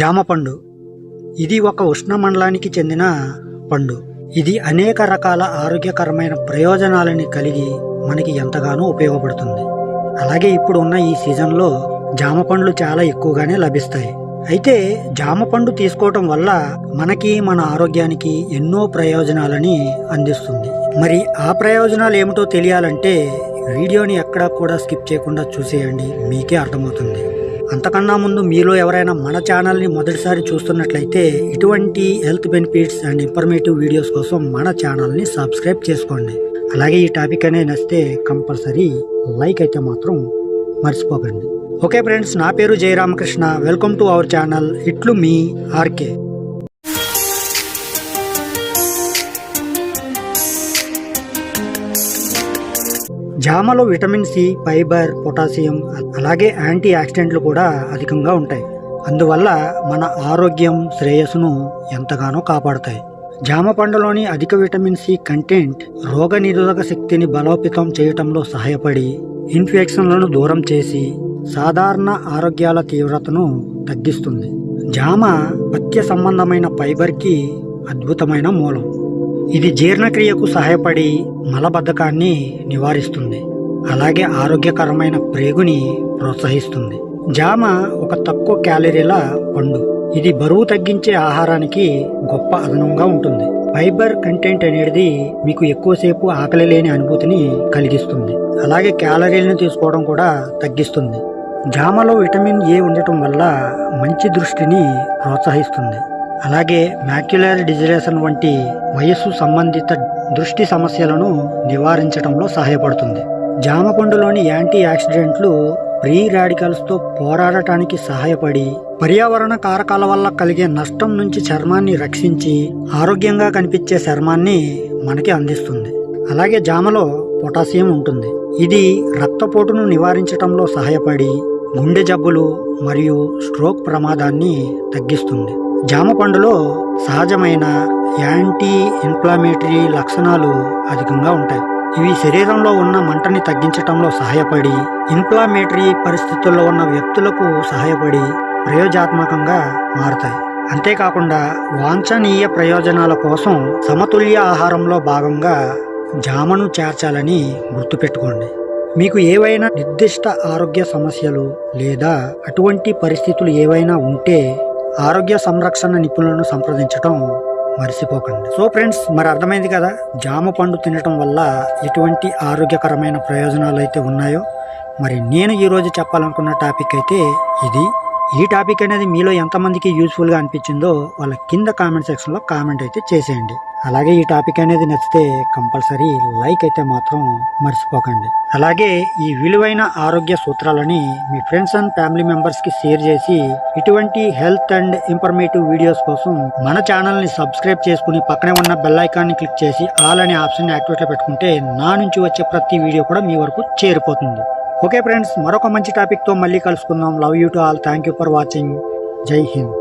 జామ పండు ఇది ఒక ఉష్ణమండలానికి చెందిన పండు. ఇది అనేక రకాల ఆరోగ్యకరమైన ప్రయోజనాలని కలిగి మనకి ఎంతగానో ఉపయోగపడుతుంది. అలాగే ఇప్పుడు ఉన్న ఈ సీజన్లో జామ పండ్లు చాలా ఎక్కువగానే లభిస్తాయి. అయితే జామ పండు తీసుకోవటం వల్ల మనకి మన ఆరోగ్యానికి ఎన్నో ప్రయోజనాలని అందిస్తుంది. మరి ఆ ప్రయోజనాలు ఏమిటో తెలియాలంటే వీడియోని ఎక్కడా కూడా స్కిప్ చేయకుండా చూసేయండి. మీకే అర్థమవుతుంది. అంతకన్నా ముందు మీలో ఎవరైనా మన ఛానల్ని మొదటిసారి చూస్తున్నట్లయితే ఇటువంటి health benefits and informative videos కోసం మన ఛానల్ని సబ్స్క్రైబ్ చేసుకోండి. అలాగే ఈ టాపిక్ అనేది నచ్చితే కంపల్సరీ లైక్ అయితే మాత్రం మర్చిపోకండి. ఓకే ఫ్రెండ్స్ నా పేరు Jayaramakrishna. Welcome to our channel. ఇట్లు మీ ఆర్కే. జామలో విటమిన్ సి ఫైబర్ పొటాషియం అలాగే యాంటీ ఆక్సిడెంట్లు కూడా అధికంగా ఉంటాయి. అందువల్ల మన ఆరోగ్యం శ్రేయస్సును ఎంతగానో కాపాడుతాయి. జామ పండులోని అధిక విటమిన్ సి కంటెంట్ రోగ నిరోధక శక్తిని బలోపేతం చేయటంలో సహాయపడి ఇన్ఫెక్షన్లను దూరం చేసి సాధారణ ఆరోగ్యాల తీవ్రతను తగ్గిస్తుంది. జామ పథ్య సంబంధమైన ఫైబర్కి అద్భుతమైన మూలం. ఇది జీర్ణక్రియకు సహాయపడి మలబద్ధకాన్ని నివారిస్తుంది. అలాగే ఆరోగ్యకరమైన ప్రేగుని ప్రోత్సహిస్తుంది. జామ ఒక తక్కువ క్యాలరీల పండు. ఇది బరువు తగ్గించే ఆహారానికి గొప్ప అదనంగా ఉంటుంది. ఫైబర్ కంటెంట్ అనేది మీకు ఎక్కువసేపు ఆకలి లేని అనుభూతిని కలిగిస్తుంది. అలాగే క్యాలరీలను తీసుకోవడం కూడా తగ్గిస్తుంది. జామలో విటమిన్ ఏ ఉండటం వల్ల మంచి దృష్టిని ప్రోత్సహిస్తుంది. అలాగే మ్యాక్యులర్ డిజిరేషన్ వంటి వయస్సు సంబంధిత దృష్టి సమస్యలను నివారించడంలో సహాయపడుతుంది. జామ పండులోని యాంటీ ఆక్సిడెంట్లు ప్రీ రాడికల్స్తో పోరాడటానికి సహాయపడి పర్యావరణ కారకాల వల్ల కలిగే నష్టం నుంచి చర్మాన్ని రక్షించి ఆరోగ్యంగా కనిపించే చర్మాన్ని మనకి అందిస్తుంది. అలాగే జామలో పొటాషియం ఉంటుంది. ఇది రక్తపోటును నివారించడంలో సహాయపడి గుండె జబ్బులు మరియు స్ట్రోక్ ప్రమాదాన్ని తగ్గిస్తుంది. జామ పండులో సహజమైన యాంటీ ఇన్ఫ్లామేటరీ లక్షణాలు అధికంగా ఉంటాయి. ఇవి శరీరంలో ఉన్న మంటని తగ్గించటంలో సహాయపడి ఇన్ఫ్లామేటరీ పరిస్థితుల్లో ఉన్న వ్యక్తులకు సహాయపడి ప్రయోజనాత్మకంగా మారుతాయి. అంతేకాకుండా వాంఛనీయ ప్రయోజనాల కోసం సమతుల్య ఆహారంలో భాగంగా జామను చేర్చాలని గుర్తుపెట్టుకోండి. మీకు ఏవైనా నిర్దిష్ట ఆరోగ్య సమస్యలు లేదా అటువంటి పరిస్థితులు ఏవైనా ఉంటే ఆరోగ్య సంరక్షణ నిపుణులను సంప్రదించడం మర్చిపోకండి సో ఫ్రెండ్స్ మరి అర్థమైంది కదా? జామ పండు తినటం వల్ల ఎటువంటి ఆరోగ్యకరమైన ప్రయోజనాలు అయితే ఉన్నాయో? మరి నేను ఈరోజు చెప్పాలనుకున్న టాపిక్ అయితే ఇది. ఈ టాపిక్ అనేది మీలో ఎంతమందికి యూస్ఫుల్గా అనిపించిందో వాళ్ళ కింద కామెంట్ సెక్షన్లో కామెంట్ అయితే చేసేయండి. అలాగే ఈ టాపిక్ అనేది నచ్చితే కంపల్సరీ లైక్ అయితే మాత్రం మర్చిపోకండి. అలాగే ఈ విలువైన ఆరోగ్య సూత్రాలని మీ ఫ్రెండ్స్ అండ్ ఫ్యామిలీ మెంబర్స్కి షేర్ చేసి ఇటువంటి హెల్త్ అండ్ ఇన్ఫర్మేటివ్ వీడియోస్ కోసం మన ఛానల్ని సబ్స్క్రైబ్ చేసుకుని పక్కనే ఉన్న బెల్ ఐకాన్ని క్లిక్ చేసి ఆల్ అనే ఆప్షన్ యాక్టివేట్లో పెట్టుకుంటే నా నుంచి వచ్చే ప్రతి వీడియో కూడా మీ వరకు చేరిపోతుంది. ఓకే ఫ్రెండ్స్ మరొక మంచి టాపిక్తో మళ్ళీ కలుసుకుందాం love you to all thank you for watching జై హింద్